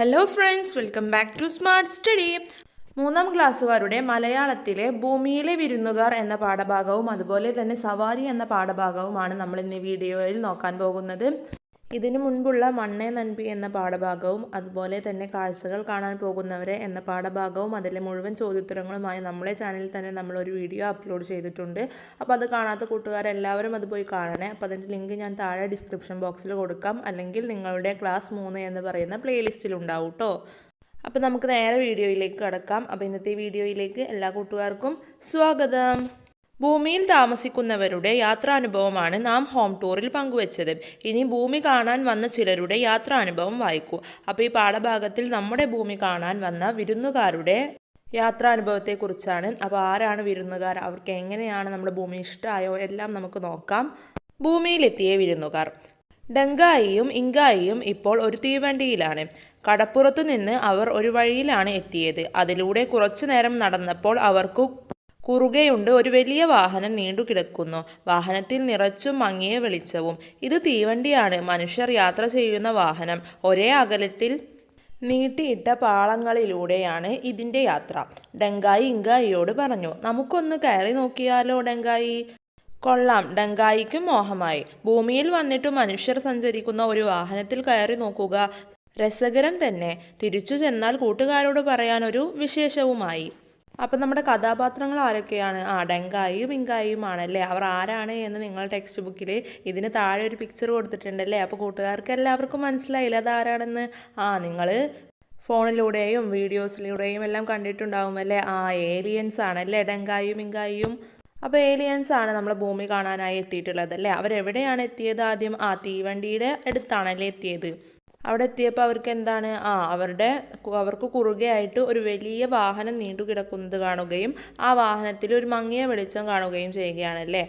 Hello friends welcome back to smart study മൂന്നാം ക്ലാസ്സുകാരുടെ മലയാളത്തിലെ ഭൂമിയിലെ വിരുന്നുകാർ എന്ന പാഠഭാഗവും അതുപോലെ തന്നെ സവാരി എന്ന പാഠഭാഗവുമാണ് നമ്മൾ ഇന്ന് വീഡിയോയിൽ നോക്കാൻ പോകുന്നത്. ഇതിനു മുൻപുള്ള മണ്ണേ നൻപി എന്ന പാഠഭാഗവും അതുപോലെ തന്നെ കാഴ്ചകൾ കാണാൻ പോകുന്നവരെ എന്ന പാഠഭാഗവും അതിലെ മുഴുവൻ ചോദ്യോത്തരങ്ങളുമായി നമ്മളെ ചാനലിൽ തന്നെ നമ്മളൊരു വീഡിയോ അപ്ലോഡ് ചെയ്തിട്ടുണ്ട്. അപ്പോൾ അത് കാണാത്ത കൂട്ടുകാരെല്ലാവരും അത് പോയി കാണണേ. അപ്പോൾ അതിന്റെ ലിങ്ക് ഞാൻ താഴെ ഡിസ്ക്രിപ്ഷൻ ബോക്സിൽ കൊടുക്കാം. അല്ലെങ്കിൽ നിങ്ങളുടെ ക്ലാസ് മൂന്ന് എന്ന് പറയുന്ന പ്ലേലിസ്റ്റിൽ ഉണ്ടാവും കേട്ടോ അപ്പോൾ നമുക്ക് നേരെ വീഡിയോയിലേക്ക് കടക്കാം. അപ്പോൾ ഇന്നത്തെ വീഡിയോയിലേക്ക് എല്ലാ കൂട്ടുകാർക്കും സ്വാഗതം. ഭൂമിയിൽ താമസിക്കുന്നവരുടെ യാത്രാനുഭവമാണ് നാം ഹോം ടൂറിൽ പങ്കുവച്ചത്. ഇനി ഭൂമി കാണാൻ വന്ന ചിലരുടെ യാത്രാനുഭവം വായിക്കൂ. അപ്പോൾ ഈ പാഠഭാഗത്തിൽ നമ്മുടെ ഭൂമി കാണാൻ വന്ന വിരുന്നുകാരുടെ യാത്രാനുഭവത്തെക്കുറിച്ചാണ്. അപ്പോൾ ആരാണ് വിരുന്നുകാർ? അവർക്ക് എങ്ങനെയാണ് നമ്മുടെ ഭൂമി ഇഷ്ടമായോ? എല്ലാം നമുക്ക് നോക്കാം. ഭൂമിയിലെത്തിയ വിരുന്നുകാർ. ഡങ്കായിയും ഇങ്കായിയും ഇപ്പോൾ ഒരു തീവണ്ടിയിലാണ്. കടപ്പുറത്തു നിന്ന് അവർ ഒരു വഴിയിലാണ് എത്തിയത്. അതിലൂടെ കുറച്ചു നേരം നടന്നപ്പോൾ അവർക്ക് കുറുകെയുണ്ട്. ഒരു വലിയ വാഹനം നീണ്ടു കിടക്കുന്നു വാഹനത്തിൽ നിറച്ചും മങ്ങിയ വെളിച്ചവും. ഇത് തീവണ്ടിയാണ്. മനുഷ്യർ യാത്ര ചെയ്യുന്ന വാഹനം. ഒരേ അകലത്തിൽ നീട്ടിയിട്ട പാളങ്ങളിലൂടെയാണ് ഇതിന്റെ യാത്ര. ഡെങ്കായി ഇങ്കായിയോട് പറഞ്ഞു നമുക്കൊന്ന് കയറി നോക്കിയാലോ ഡെങ്കായി? കൊള്ളാം. ഡങ്കായിക്കും മോഹമായി. ഭൂമിയിൽ വന്നിട്ട് മനുഷ്യർ സഞ്ചരിക്കുന്ന ഒരു വാഹനത്തിൽ കയറി നോക്കുക. രസകരം തന്നെ. തിരിച്ചു ചെന്നാൽ കൂട്ടുകാരോട് പറയാനൊരു വിശേഷവുമായി. അപ്പം നമ്മുടെ കഥാപാത്രങ്ങൾ ആരൊക്കെയാണ്? ആ ഡെങ്കായും പിങ്കായും ആണല്ലേ അവർ ആരാണ് എന്ന് നിങ്ങൾ ടെക്സ്റ്റ് ബുക്കിൽ ഇതിന് താഴെ ഒരു പിക്ചർ കൊടുത്തിട്ടുണ്ടല്ലേ? അപ്പോൾ കൂട്ടുകാർക്ക് എല്ലാവർക്കും മനസ്സിലായില്ല? അതാരാണെന്ന്? ആ നിങ്ങൾ ഫോണിലൂടെയും വീഡിയോസിലൂടെയും എല്ലാം കണ്ടിട്ടുണ്ടാവും അല്ലേ? ആ ഏലിയൻസ് ആണല്ലേ? ഡെങ്കായും പിങ്കായും. അപ്പോൾ ഏലിയൻസ് ആണ് നമ്മളെ ഭൂമി കാണാനായി എത്തിയിട്ടുള്ളത് അല്ലേ? അവരെവിടെയാണ് എത്തിയത് ആദ്യം? ആ തീവണ്ടിയുടെ അടുത്താണല്ലേ എത്തിയത്. അവിടെ എത്തിയപ്പോൾ അവർക്ക് എന്താണ്? ആ അവരുടെ അവർക്ക് കുറുകയായിട്ട് ഒരു വലിയ വാഹനം നീണ്ടു കിടക്കുന്നത് കാണുകയും ആ വാഹനത്തിൽ ഒരു മങ്ങിയ വെളിച്ചം കാണുകയും ചെയ്യുകയാണല്ലേ?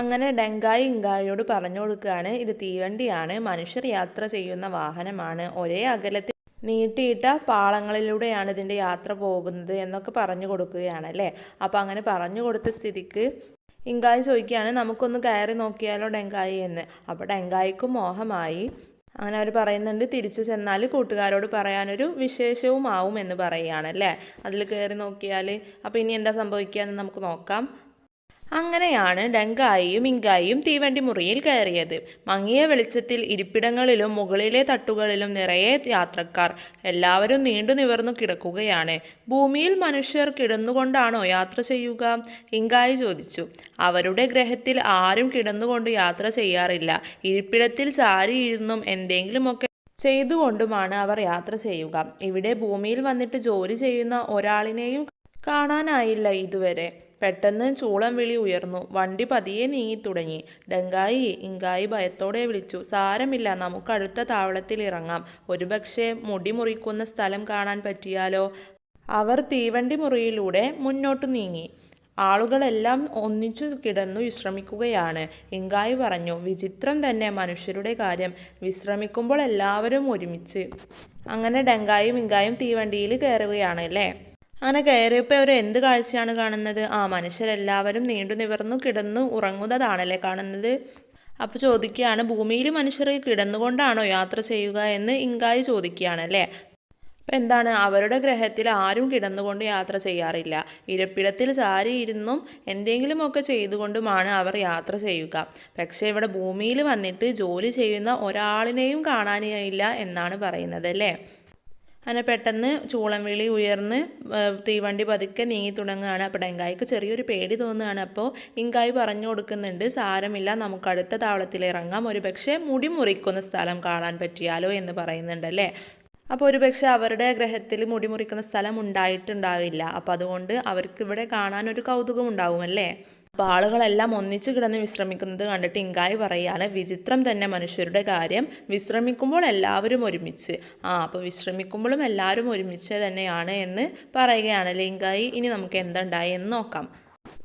അങ്ങനെ ഡെങ്കായി ഇങ്കായോട് പറഞ്ഞു കൊടുക്കുകയാണ് ഇത് തീവണ്ടിയാണ് മനുഷ്യർ യാത്ര ചെയ്യുന്ന വാഹനമാണ്. ഒരേ അകലത്തിൽ നീട്ടിയിട്ട പാളങ്ങളിലൂടെയാണ് ഇതിന്റെ യാത്ര പോകുന്നത് എന്നൊക്കെ പറഞ്ഞു കൊടുക്കുകയാണ് അല്ലേ അപ്പോൾ അങ്ങനെ പറഞ്ഞു കൊടുത്ത സ്ഥിതിക്ക് ഇങ്കായി ചോദിക്കുകയാണ് നമുക്കൊന്ന് കയറി നോക്കിയാലോ ഡെങ്കായി? എന്ന്. അപ്പോൾ ഡെങ്കായിക്കും മോഹമായി അങ്ങനെ അവർ പറയുന്നുണ്ട് തിരിച്ചു ചെന്നാൽ കൂട്ടുകാരോട് പറയാനൊരു വിശേഷവും ആവും എന്ന് പറയുകയാണല്ലേ അതിൽ കയറി നോക്കിയാൽ അപ്പോൾ ഇനി എന്താ സംഭവിക്കുക എന്ന് നമുക്ക് നോക്കാം. അങ്ങനെയാണ് ഡങ്കായിയും ഇങ്കായിയും തീവണ്ടി മുറിയിൽ കയറിയത്. മങ്ങിയ വെളിച്ചത്തിൽ ഇരിപ്പിടങ്ങളിലും മുകളിലെ തട്ടുകളിലും നിറയെ യാത്രക്കാർ എല്ലാവരും നീണ്ടു നിവർന്നു കിടക്കുകയാണ്. ഭൂമിയിൽ മനുഷ്യർ കിടന്നുകൊണ്ടാണോ യാത്ര ചെയ്യുക? ഇങ്കായി ചോദിച്ചു. അവരുടെ ഗ്രഹത്തിൽ ആരും കിടന്നുകൊണ്ട് യാത്ര ചെയ്യാറില്ല. ഇരിപ്പിടത്തിൽ ചാരിയിരുന്നും എന്തെങ്കിലുമൊക്കെ ചെയ്തുകൊണ്ടുമാണ് അവർ യാത്ര ചെയ്യുക. ഇവിടെ ഭൂമിയിൽ വന്നിട്ട് ജോലി ചെയ്യുന്ന ഒരാളിനെയും കാണാനായില്ല ഇതുവരെ. പെട്ടെന്ന് ചൂളം വിളി ഉയർന്നു. വണ്ടി പതിയെ നീങ്ങി തുടങ്ങി ഡങ്കായി ഇങ്കായി ഭയത്തോടെ വിളിച്ചു. സാരമില്ല നമുക്ക് അടുത്ത താവളത്തിൽ ഇറങ്ങാം. ഒരുപക്ഷെ മുടി മുറിക്കുന്ന സ്ഥലം കാണാൻ പറ്റിയാലോ? അവർ തീവണ്ടി മുറിയിലൂടെ മുന്നോട്ട് നീങ്ങി. ആളുകളെല്ലാം ഒന്നിച്ചു കിടന്നു വിശ്രമിക്കുകയാണ്. ഇങ്കായി പറഞ്ഞു വിചിത്രം തന്നെ മനുഷ്യരുടെ കാര്യം. വിശ്രമിക്കുമ്പോൾ എല്ലാവരും ഒരുമിച്ച്. അങ്ങനെ ഡങ്കായും ഇങ്കായും തീവണ്ടിയിൽ കയറുകയാണ് അല്ലേ? അങ്ങനെ കയറിയപ്പോൾ അവർ എന്ത് കാഴ്ചയാണ് കാണുന്നത്? ആ മനുഷ്യരെല്ലാവരും നീണ്ടു നിവർന്നു കിടന്നു ഉറങ്ങുന്നതാണല്ലേ കാണുന്നത്. അപ്പോൾ ചോദിക്കുകയാണ് ഭൂമിയിൽ മനുഷ്യർ കിടന്നുകൊണ്ടാണോ യാത്ര ചെയ്യുക എന്ന് ഇങ്കായി ചോദിക്കുകയാണല്ലേ? അപ്പം എന്താണ് അവരുടെ ഗ്രഹത്തിൽ ആരും കിടന്നുകൊണ്ട് യാത്ര ചെയ്യാറില്ല. ഇരപ്പിടത്തിൽ ചാരിയിരുന്നും എന്തെങ്കിലുമൊക്കെ ചെയ്തുകൊണ്ടുമാണ് അവർ യാത്ര ചെയ്യുക. പക്ഷേ ഇവിടെ ഭൂമിയിൽ വന്നിട്ട് ജോലി ചെയ്യുന്ന ഒരാളിനെയും കാണാനില്ല എന്നാണ് പറയുന്നത് അല്ലേ? അങ്ങനെ പെട്ടെന്ന് ചൂളം വിളി ഉയർന്ന് തീവണ്ടി പതുക്കെ നീങ്ങി തുടങ്ങുകയാണ്. അപ്പോൾ ഡെങ്കായിക്ക് ചെറിയൊരു പേടി തോന്നുകയാണ്. അപ്പോൾ ഇങ്കായി പറഞ്ഞു കൊടുക്കുന്നുണ്ട് സാരമില്ല നമുക്ക് അടുത്ത താവളത്തിൽ ഇറങ്ങാം. ഒരു പക്ഷേ മുടി മുറിക്കുന്ന സ്ഥലം കാണാൻ പറ്റിയാലോ എന്ന് പറയുന്നുണ്ടല്ലേ അപ്പോൾ ഒരുപക്ഷെ അവരുടെ ഗ്രഹത്തിൽ മുടി മുറിക്കുന്ന സ്ഥലം ഉണ്ടായിട്ടുണ്ടാവില്ല. അപ്പോൾ അതുകൊണ്ട് അവർക്ക് ഇവിടെ കാണാൻ ഒരു കൗതുകം ഉണ്ടാവുമല്ലേ അപ്പോൾ ആളുകളെല്ലാം ഒന്നിച്ചു കിടന്ന് വിശ്രമിക്കുന്നത് കണ്ടിട്ട് ഇങ്കായി പറയുകയാണ് വിചിത്രം തന്നെ മനുഷ്യരുടെ കാര്യം. വിശ്രമിക്കുമ്പോൾ എല്ലാവരും ഒരുമിച്ച്. ആ അപ്പോൾ വിശ്രമിക്കുമ്പോഴും എല്ലാവരും ഒരുമിച്ച് തന്നെയാണ് എന്ന് പറയുകയാണല്ലേ ഇങ്കായി? ഇനി നമുക്ക് എന്തുണ്ടായി എന്ന് നോക്കാം.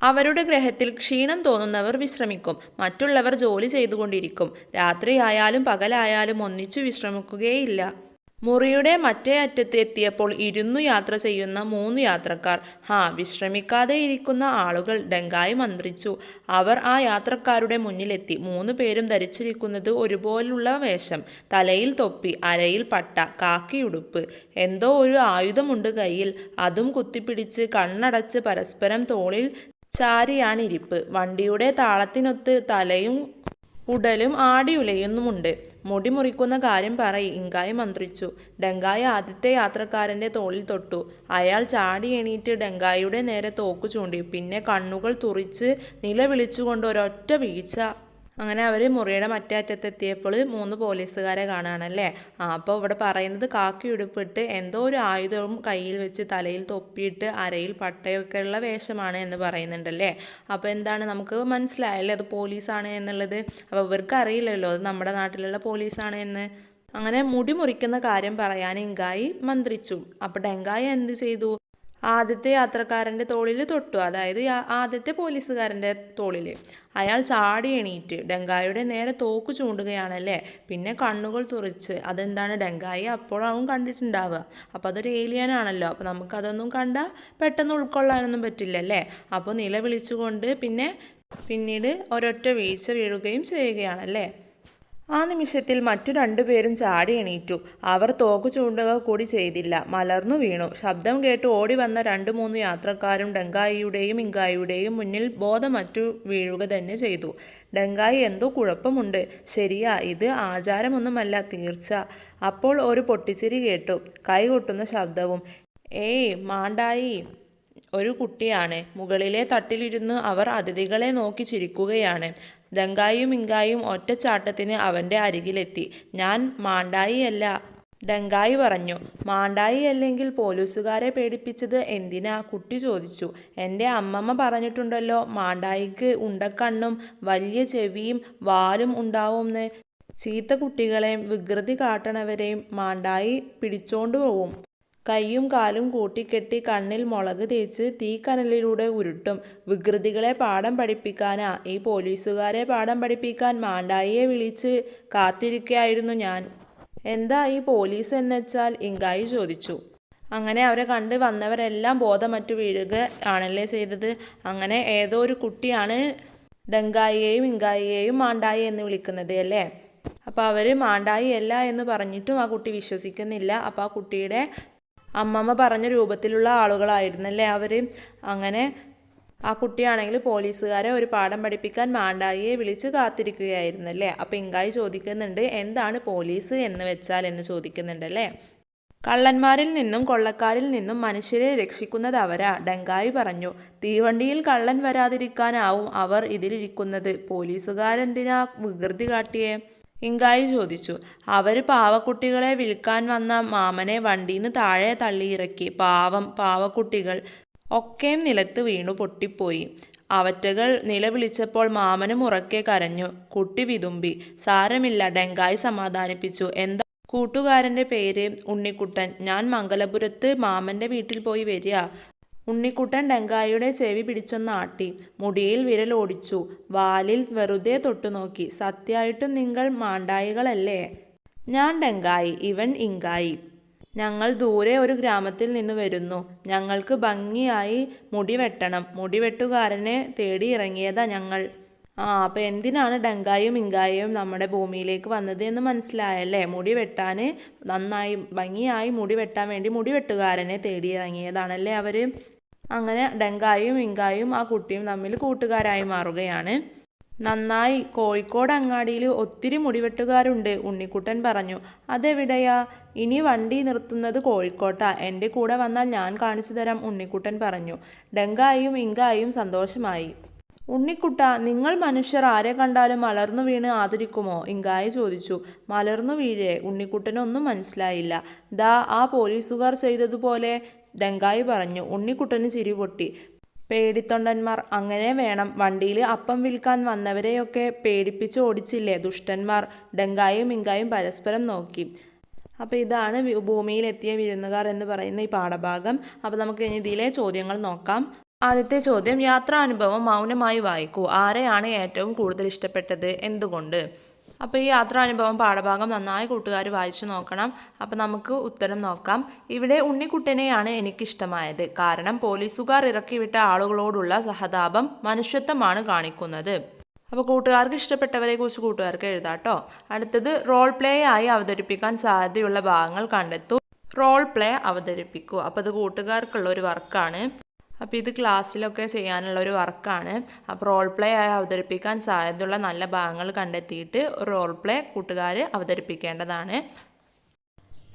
അവരുടെ ഗ്രഹത്തിൽ ക്ഷീണം തോന്നുന്നവർ വിശ്രമിക്കും. മറ്റുള്ളവർ ജോലി ചെയ്തുകൊണ്ടിരിക്കും. രാത്രിയായാലും പകലായാലും ഒന്നിച്ചു വിശ്രമിക്കുകയില്ല. മുറിയുടെ മറ്റേ അറ്റത്ത് എത്തിയപ്പോൾ ഇരുന്നു യാത്ര ചെയ്യുന്ന മൂന്ന് യാത്രക്കാർ. ഹാ വിശ്രമിക്കാതെ ഇരിക്കുന്ന ആളുകൾ ഡെങ്കായി മന്ത്രിച്ചു. അവർ ആ യാത്രക്കാരുടെ മുന്നിലെത്തി. മൂന്ന് പേരും ധരിച്ചിരിക്കുന്നത് ഒരുപോലുള്ള വേഷം. തലയിൽ തൊപ്പി അരയിൽ പട്ട കാക്കിയുടുപ്പ് എന്തോ ഒരു ആയുധമുണ്ട് കയ്യിൽ. അതും കുത്തിപ്പിടിച്ച് കണ്ണടച്ച് പരസ്പരം തോളിൽ ചാരിയാണിരിപ്പ്. വണ്ടിയുടെ താളത്തിനൊത്ത് തലയും ഉടലും ആടി ഉലയുന്നുമുണ്ട് മുടി മുറിക്കുന്ന കാര്യം പറയി ഇങ്കായ് മന്ത്രിച്ചു. ഡെങ്കായ ആദ്യത്തെ യാത്രക്കാരന്റെ തോളിൽ തൊട്ടു. അയാൾ ചാടി എണീറ്റ് ഡെങ്കായുടെ നേരെ തോക്കു ചൂണ്ടി. പിന്നെ കണ്ണുകൾ തുറിച്ച് നിലവിളിച്ചുകൊണ്ട് ഒരൊറ്റ വീഴ്ച അങ്ങനെ അവർ മുറിയുടെ മറ്റേ അറ്റത്തെത്തിയപ്പോൾ മൂന്ന് പോലീസുകാരെ കാണുകയാണല്ലേ? ആ അപ്പോൾ ഇവിടെ പറയുന്നത് കാക്കി ഉടുപ്പിട്ട് എന്തോ ഒരു ആയുധവും കയ്യിൽ വെച്ച് തലയിൽ തൊപ്പിയിട്ട് അരയിൽ പട്ടയൊക്കെ ഉള്ള വേഷമാണ് എന്ന് പറയുന്നുണ്ടല്ലേ? അപ്പോൾ എന്താണ് നമുക്ക് മനസ്സിലായല്ലേ അത് പോലീസാണ് എന്നുള്ളത്? അപ്പോൾ ഇവർക്ക് അറിയില്ലല്ലോ അത് നമ്മുടെ നാട്ടിലുള്ള പോലീസാണ് എന്ന്. അങ്ങനെ മുടി മുറിക്കുന്ന കാര്യം പറയാൻ ഇങ്കായി മന്ത്രിച്ചു. അപ്പോൾ ഡെങ്കായി എന്ത് ചെയ്തു? ആദ്യത്തെ യാത്രക്കാരന്റെ തോളിൽ തൊട്ടു. അതായത് ആദ്യത്തെ പോലീസുകാരന്റെ തോളിൽ അയാൾ ചാടി എണീറ്റ് ഡെങ്കായുടെ നേരെ തോക്ക് ചൂണ്ടുകയാണല്ലേ? പിന്നെ കണ്ണുകൾ തുറിച്ച് അതെന്താണ്? ഡെങ്കായി അപ്പോഴാവും കണ്ടിട്ടുണ്ടാവുക. അപ്പോൾ അതൊരു ഏലിയൻ ആണല്ലോ. അപ്പോൾ നമുക്കതൊന്നും കണ്ട പെട്ടെന്ന് ഉൾക്കൊള്ളാനൊന്നും പറ്റില്ലല്ലേ അപ്പോൾ നില വിളിച്ചുകൊണ്ട് പിന്നെ പിന്നീട് ഒരൊറ്റ വീഴ്ച വീഴുകയും ചെയ്യുകയാണല്ലേ ആ നിമിഷത്തിൽ മറ്റു രണ്ടുപേരും ചാടി എണീറ്റു. അവർ തോക്ക് ചൂണ്ടുക കൂടി ചെയ്തില്ല. മലർന്നു വീണു. ശബ്ദം കേട്ട് ഓടി വന്ന രണ്ട് മൂന്ന് യാത്രക്കാരും ഡെങ്കായിയുടെയും ഇങ്കായിയുടെയും മുന്നിൽ ബോധമറ്റു വീഴുക തന്നെ ചെയ്തു. ഡെങ്കായി എന്തോ കുഴപ്പമുണ്ട്. ശരിയാ ഇത് ആചാരമൊന്നുമല്ല തീർച്ച. അപ്പോൾ ഒരു പൊട്ടിച്ചിരി കേട്ടു. കൈകൊട്ടുന്ന ശബ്ദവും. ഏയ് മാണ്ടായി. ഒരു കുട്ടിയാണ്. മുകളിലെ തട്ടിലിരുന്ന് അവർ അതിഥികളെ നോക്കി ചിരിക്കുകയാണ്. ഡങ്കായും ഇങ്കായും ഒറ്റച്ചാട്ടത്തിന് അവന്റെ അരികിലെത്തി. ഞാൻ മാണ്ടായി അല്ല ഡങ്കായി പറഞ്ഞു. മാണ്ടായി അല്ലെങ്കിൽ പോലീസുകാരെ പേടിപ്പിച്ചത് എന്തിനാ? കുട്ടി ചോദിച്ചു. എന്റെ അമ്മമ്മ പറഞ്ഞിട്ടുണ്ടല്ലോ മാണ്ടായിക്ക് ഉണ്ടക്കണ്ണും വലിയ ചെവിയും വാലും ഉണ്ടാവുമെന്ന് ചീത്ത കുട്ടികളെയും വികൃതി കാട്ടണവരെയും മാണ്ടായി പിടിച്ചോണ്ട് പോവും. കൈയും കാലും കൂട്ടിക്കെട്ടി കണ്ണിൽ മുളക് തേച്ച് തീക്കനലിലൂടെ ഉരുട്ടും. വികൃതികളെ പാഠം പഠിപ്പിക്കാനാ ഈ പോലീസുകാരെ പാഠം പഠിപ്പിക്കാൻ മാണ്ടായിയെ വിളിച്ച് കാത്തിരിക്കുകയായിരുന്നു ഞാൻ. എന്താ ഈ പോലീസ് എന്നുവെച്ചാൽ ഇങ്കായി ചോദിച്ചു. അങ്ങനെ അവരെ കണ്ട് വന്നവരെല്ലാം ബോധമറ്റു വീഴുക ആണല്ലേ ചെയ്തത്. അങ്ങനെ ഏതോ ഒരു കുട്ടിയാണ് ഡങ്കായിയെയും ഇങ്കായിയെയും മാണ്ടായി എന്ന് വിളിക്കുന്നത് അല്ലേ? അപ്പോൾ അവർ മാണ്ടായി അല്ല എന്ന് പറഞ്ഞിട്ടും ആ കുട്ടി വിശ്വസിക്കുന്നില്ല. അപ്പോൾ ആ കുട്ടിയുടെ അമ്മമ്മ പറഞ്ഞ രൂപത്തിലുള്ള ആളുകളായിരുന്നല്ലേ അവർ അങ്ങനെ ആ കുട്ടിയാണെങ്കിൽ പോലീസുകാരെ ഒരു പാഠം പഠിപ്പിക്കാൻ മാണ്ടായിയെ വിളിച്ച് കാത്തിരിക്കുകയായിരുന്നല്ലേ? അപ്പോൾ ഇങ്കായി ചോദിക്കുന്നുണ്ട് എന്താണ് പോലീസ് എന്ന് വെച്ചാൽ? എന്ന് ചോദിക്കുന്നുണ്ടല്ലേ? കള്ളന്മാരിൽ നിന്നും കൊള്ളക്കാരിൽ നിന്നും മനുഷ്യരെ രക്ഷിക്കുന്നത് അവരാ ഡങ്കായി പറഞ്ഞു. തീവണ്ടിയിൽ കള്ളൻ വരാതിരിക്കാനാവും അവർ ഇതിലിരിക്കുന്നത്. പോലീസുകാരെന്തിനാ വികൃതി കാട്ടിയേ? ഇങ്കായി ചോദിച്ചു അവർ പാവക്കുട്ടികളെ വിൽക്കാൻ വന്ന മാമനെ വണ്ടിന്ന് താഴെ തള്ളിയിറക്കി. പാവം പാവക്കുട്ടികൾ ഒക്കെയും നിലത്ത് വീണു പൊട്ടിപ്പോയി. അവറ്റകൾ നിലവിളിച്ചപ്പോൾ മാമനും ഉറക്കെ കരഞ്ഞു. കുട്ടി വിതുമ്പി സാരമില്ല ഡെങ്കായി സമാധാനിപ്പിച്ചു. എന്താ? കൂട്ടുകാരന്റെ പേര് ഉണ്ണിക്കുട്ടൻ. ഞാൻ മംഗലപുരത്ത് മാമന്റെ വീട്ടിൽ പോയി വരിക. ഉണ്ണിക്കുട്ടൻ ഡങ്കായുടെ ചെവി പിടിച്ചൊന്ന് ആട്ടി. മുടിയിൽ വിരലോടിച്ചു വാലിൽ വെറുതെ തൊട്ടുനോക്കി സത്യമായിട്ടും നിങ്ങൾ മാണ്ടായികളല്ലേ? ഞാൻ ഡെങ്കായി. ഇവൻ ഇങ്കായി. ഞങ്ങൾ ദൂരെ ഒരു ഗ്രാമത്തിൽ നിന്ന് വരുന്നു. ഞങ്ങൾക്ക് ഭംഗിയായി മുടി വെട്ടണം. മുടിവെട്ടുകാരനെ തേടി ഇറങ്ങിയതാ ഞങ്ങൾ. ആ അപ്പോൾ എന്തിനാണ് ഡങ്കായും ഇങ്കായും നമ്മുടെ ഭൂമിയിലേക്ക് വന്നത് എന്ന് മനസ്സിലായല്ലേ? മുടി വെട്ടാൻ നന്നായി ഭംഗിയായി മുടി വെട്ടാൻ വേണ്ടി മുടി വെട്ടുകാരനെ തേടി ഇറങ്ങിയതാണല്ലേ അവർ അങ്ങനെ ഡെങ്കായും ഇങ്കായും ആ കുട്ടിയും തമ്മിൽ കൂട്ടുകാരായി മാറുകയാണ്. നന്നായി കോഴിക്കോട് അങ്ങാടിയിൽ ഒത്തിരി മുടിവെട്ടുകാരുണ്ട് ഉണ്ണിക്കുട്ടൻ പറഞ്ഞു. അതെവിടെയാ? ഇനി വണ്ടി നിർത്തുന്നത് കോഴിക്കോട്ടാ. എന്റെ കൂടെ വന്നാൽ ഞാൻ കാണിച്ചു തരാം ഉണ്ണിക്കുട്ടൻ പറഞ്ഞു. ഡെങ്കായും ഇങ്കായും സന്തോഷമായി. ഉണ്ണിക്കുട്ട നിങ്ങൾ മനുഷ്യർ ആരെ കണ്ടാലും മലർന്നു വീണ് ആദരിക്കുമോ? ഇങ്കായ ചോദിച്ചു. മലർന്നു വീഴേ ഉണ്ണിക്കുട്ടനൊന്നും മനസ്സിലായില്ല. ദാ ആ പോലീസുകാർ ചെയ്തതുപോലെ ഡങ്കായി പറഞ്ഞു. ഉണ്ണിക്കുട്ടന് ചിരി പൊട്ടി. പേടിത്തൊണ്ടന്മാർ അങ്ങനെ വേണം. വണ്ടിയിൽ അപ്പം വിൽക്കാൻ വന്നവരെയൊക്കെ പേടിപ്പിച്ച് ഓടിച്ചില്ലേ ദുഷ്ടന്മാർ? ഡങ്കായും ഇങ്കായും പരസ്പരം നോക്കി. അപ്പോൾ ഇതാണ് ഭൂമിയിലെത്തിയ വിരുന്നുകാർ എന്ന് പറയുന്ന ഈ പാഠഭാഗം. അപ്പോൾ നമുക്ക് ഇനി ഇതിലെ ചോദ്യങ്ങൾ നോക്കാം. ആദ്യത്തെ ചോദ്യം യാത്രാനുഭവം മൗനമായി വായിക്കൂ. ആരെയാണ് ഏറ്റവും കൂടുതൽ ഇഷ്ടപ്പെട്ടത്? എന്തുകൊണ്ട്? അപ്പോൾ ഈ യാത്രാനുഭവം പാഠഭാഗം നന്നായി കൂട്ടുകാർ വായിച്ചു നോക്കണം. അപ്പോൾ നമുക്ക് ഉത്തരം നോക്കാം. ഇവിടെ ഉണ്ണിക്കുട്ടനെയാണ് എനിക്കിഷ്ടമായത്. കാരണം പോലീസുകാർ ഇറക്കിവിട്ട ആളുകളോടുള്ള സഹതാപം മനുഷ്യത്വമാണ് കാണിക്കുന്നത്. അപ്പോൾ കൂട്ടുകാർക്ക് ഇഷ്ടപ്പെട്ടവരെ കുറിച്ച് കൂട്ടുകാർക്ക് എഴുതാട്ടോ അടുത്തത് റോൾ പ്ലേ ആയി അവതരിപ്പിക്കാൻ സാധ്യതയുള്ള ഭാഗങ്ങൾ കണ്ടെത്തൂ. റോൾ പ്ലേ അവതരിപ്പിക്കൂ. അപ്പോൾ അത് കൂട്ടുകാർക്കുള്ള ഒരു വർക്കാണ്. അപ്പോൾ ഇത് ക്ലാസ്സിലൊക്കെ ചെയ്യാനുള്ള ഒരു വർക്കാണ്. അപ്പോൾ റോൾ പ്ലേ ആയി അവതരിപ്പിക്കാൻ സാധ്യതയുള്ള നല്ല ഭാഗങ്ങൾ കണ്ടെത്തിയിട്ട് റോൾ പ്ലേ കൂട്ടുകാർ അവതരിപ്പിക്കേണ്ടതാണ്.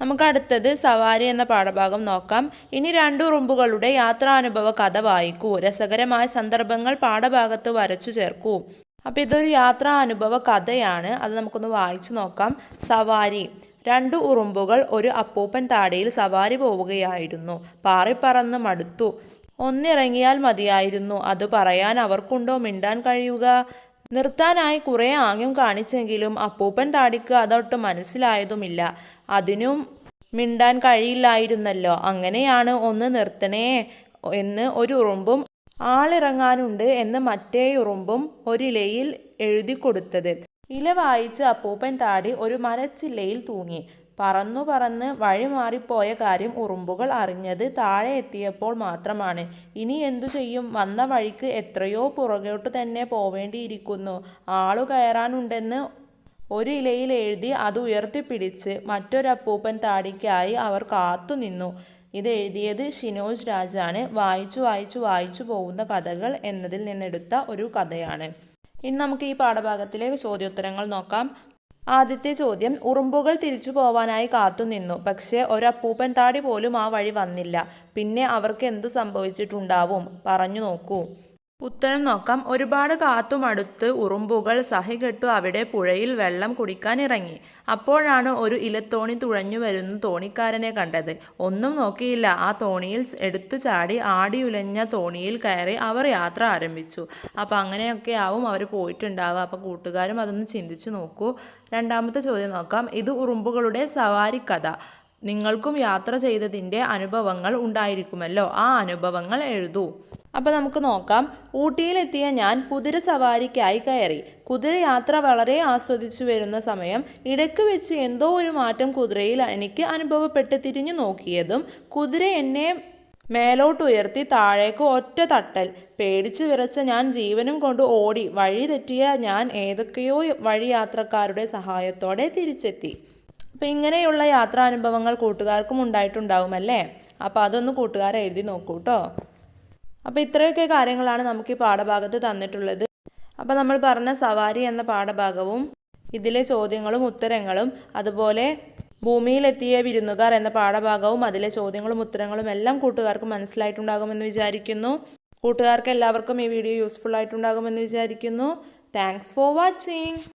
നമുക്ക് അടുത്തത് സവാരി എന്ന പാഠഭാഗം നോക്കാം. ഇനി രണ്ടു ഉറുമ്പുകളുടെ യാത്രാനുഭവ കഥ വായിക്കൂ. രസകരമായ സന്ദർഭങ്ങൾ പാഠഭാഗത്ത് വരച്ചു ചേർക്കൂ. അപ്പോൾ ഇതൊരു യാത്രാ അനുഭവ കഥയാണ്. അത് നമുക്കൊന്ന് വായിച്ചു നോക്കാം. സവാരി. രണ്ടു ഉറുമ്പുകൾ ഒരു അപ്പൂപ്പൻ താടിയിൽ സവാരി പോവുകയായിരുന്നു. പാറിപ്പറന്ന് മടുത്തു. ഒന്നിറങ്ങിയാൽ മതിയായിരുന്നു. അത് പറയാൻ അവർക്കുണ്ടോ മിണ്ടാൻ കഴിയുക? നിർത്താനായി കുറേ ആംഗ്യം കാണിച്ചെങ്കിലും അപ്പൂപ്പൻ താടിക്ക് അതൊട്ട് മനസ്സിലായതുമില്ല. അതിനും മിണ്ടാൻ കഴിയില്ലായിരുന്നല്ലോ. അങ്ങനെയാണ് ഒന്ന് നിർത്തണേ എന്ന് ഒരു ഉറുമ്പും ആളിറങ്ങാനുണ്ട് എന്ന് മറ്റേ ഉറുമ്പും ഒരിലയിൽ എഴുതി കൊടുത്തത് ഇല വായിച്ച് അപ്പൂപ്പൻ താടി ഒരു മരച്ചില്ലയിൽ തൂങ്ങി. പറന്നു പറന്ന് വഴി മാറിപ്പോയ കാര്യം ഉറുമ്പുകൾ അറിഞ്ഞത് താഴെ എത്തിയപ്പോൾ മാത്രമാണ്. ഇനി എന്തു ചെയ്യും? വന്ന വഴിക്ക് എത്രയോ പുറകോട്ട് തന്നെ പോവേണ്ടിയിരിക്കുന്നു. ആളു കയറാനുണ്ടെന്ന് ഒരു ഇലയിൽ എഴുതി അത് ഉയർത്തിപ്പിടിച്ച് മറ്റൊരപ്പൂപ്പൻ താടിക്കായി അവർ കാത്തുനിന്നു ഇത് എഴുതിയത് ഷിനോജ് രാജാണ്. വായിച്ചു വായിച്ചു വായിച്ചു പോകുന്ന കഥകൾ എന്നതിൽ നിന്നെടുത്ത ഒരു കഥയാണ്. ഇനി നമുക്ക് ഈ പാഠഭാഗത്തിലെ ചോദ്യോത്തരങ്ങൾ നോക്കാം. ആദ്യത്തെ ചോദ്യം ഉറുമ്പുകൾ തിരിച്ചു പോവാനായി കാത്തുനിന്നു പക്ഷേ ഒരപ്പൂപ്പൻ താടി പോലും ആ വഴി വന്നില്ല. പിന്നെ അവർക്ക് എന്തു സംഭവിച്ചിട്ടുണ്ടാവും? പറഞ്ഞു നോക്കൂ. ഉത്തരം നോക്കാം ഒരുപാട് കാത്തുമടുത്ത് ഉറുമ്പുകൾ സഹികെട്ടു അവിടെ പുഴയിൽ വെള്ളം കുടിക്കാൻ ഇറങ്ങി. അപ്പോഴാണ് ഒരു ഇലത്തോണി തുഴഞ്ഞു വരുന്ന തോണിക്കാരനെ കണ്ടത്. ഒന്നും നോക്കിയില്ല. ആ തോണിയിൽ എടുത്തു ചാടി ആടിയുലഞ്ഞ തോണിയിൽ കയറി അവർ യാത്ര ആരംഭിച്ചു. അപ്പോൾ അങ്ങനെയൊക്കെ ആവും അവർ പോയിട്ടുണ്ടാവുക. അപ്പോൾ കൂട്ടുകാരും അതൊന്ന് ചിന്തിച്ചു നോക്കൂ. രണ്ടാമത്തെ ചോദ്യം നോക്കാം ഇത് ഉറുമ്പുകളുടെ സവാരി കഥ നിങ്ങൾക്കും യാത്ര ചെയ്തതിന്റെ അനുഭവങ്ങൾ ഉണ്ടായിരിക്കുമല്ലോ. ആ അനുഭവങ്ങൾ എഴുതൂ. അപ്പോൾ നമുക്ക് നോക്കാം. ഊട്ടിയിലെത്തിയ ഞാൻ കുതിര സവാരിക്കായി കയറി. കുതിര യാത്ര വളരെ ആസ്വദിച്ചു വരുന്ന സമയം ഇടയ്ക്ക് വെച്ച് എന്തോ ഒരു മാറ്റം കുതിരയിൽ എനിക്ക് അനുഭവപ്പെട്ട് തിരിഞ്ഞു നോക്കിയതും കുതിര എന്നെ മേലോട്ടുയർത്തി താഴേക്ക് ഒറ്റ തട്ടൽ. പേടിച്ചു വിറച്ച ഞാൻ ജീവനും കൊണ്ട് ഓടി വഴി തെറ്റിയ ഞാൻ ഏതൊക്കെയോ വഴിയാത്രക്കാരുടെ സഹായത്തോടെ തിരിച്ചെത്തി. അപ്പം ഇങ്ങനെയുള്ള യാത്രാനുഭവങ്ങൾ കൂട്ടുകാർക്കും ഉണ്ടായിട്ടുണ്ടാവും അല്ലേ? അപ്പോൾ അതൊന്ന് കൂട്ടുകാർ എഴുതി നോക്കൂ കേട്ടോ അപ്പോൾ ഇത്രയൊക്കെ കാര്യങ്ങളാണ് നമുക്ക് ഈ പാഠഭാഗത്ത് തന്നിട്ടുള്ളത്. അപ്പോൾ നമ്മൾ പറഞ്ഞ സവാരി എന്ന പാഠഭാഗവും ഇതിലെ ചോദ്യങ്ങളും ഉത്തരങ്ങളും അതുപോലെ ഭൂമിയിലെത്തിയ വിരുന്നുകാർ എന്ന പാഠഭാഗവും അതിലെ ചോദ്യങ്ങളും ഉത്തരങ്ങളും എല്ലാം കൂട്ടുകാർക്ക് മനസ്സിലായിട്ടുണ്ടാകുമെന്ന് വിചാരിക്കുന്നു. കൂട്ടുകാർക്ക് എല്ലാവർക്കും ഈ വീഡിയോ യൂസ്ഫുൾ ആയിട്ടുണ്ടാകുമെന്ന് വിചാരിക്കുന്നു. Thanks for watching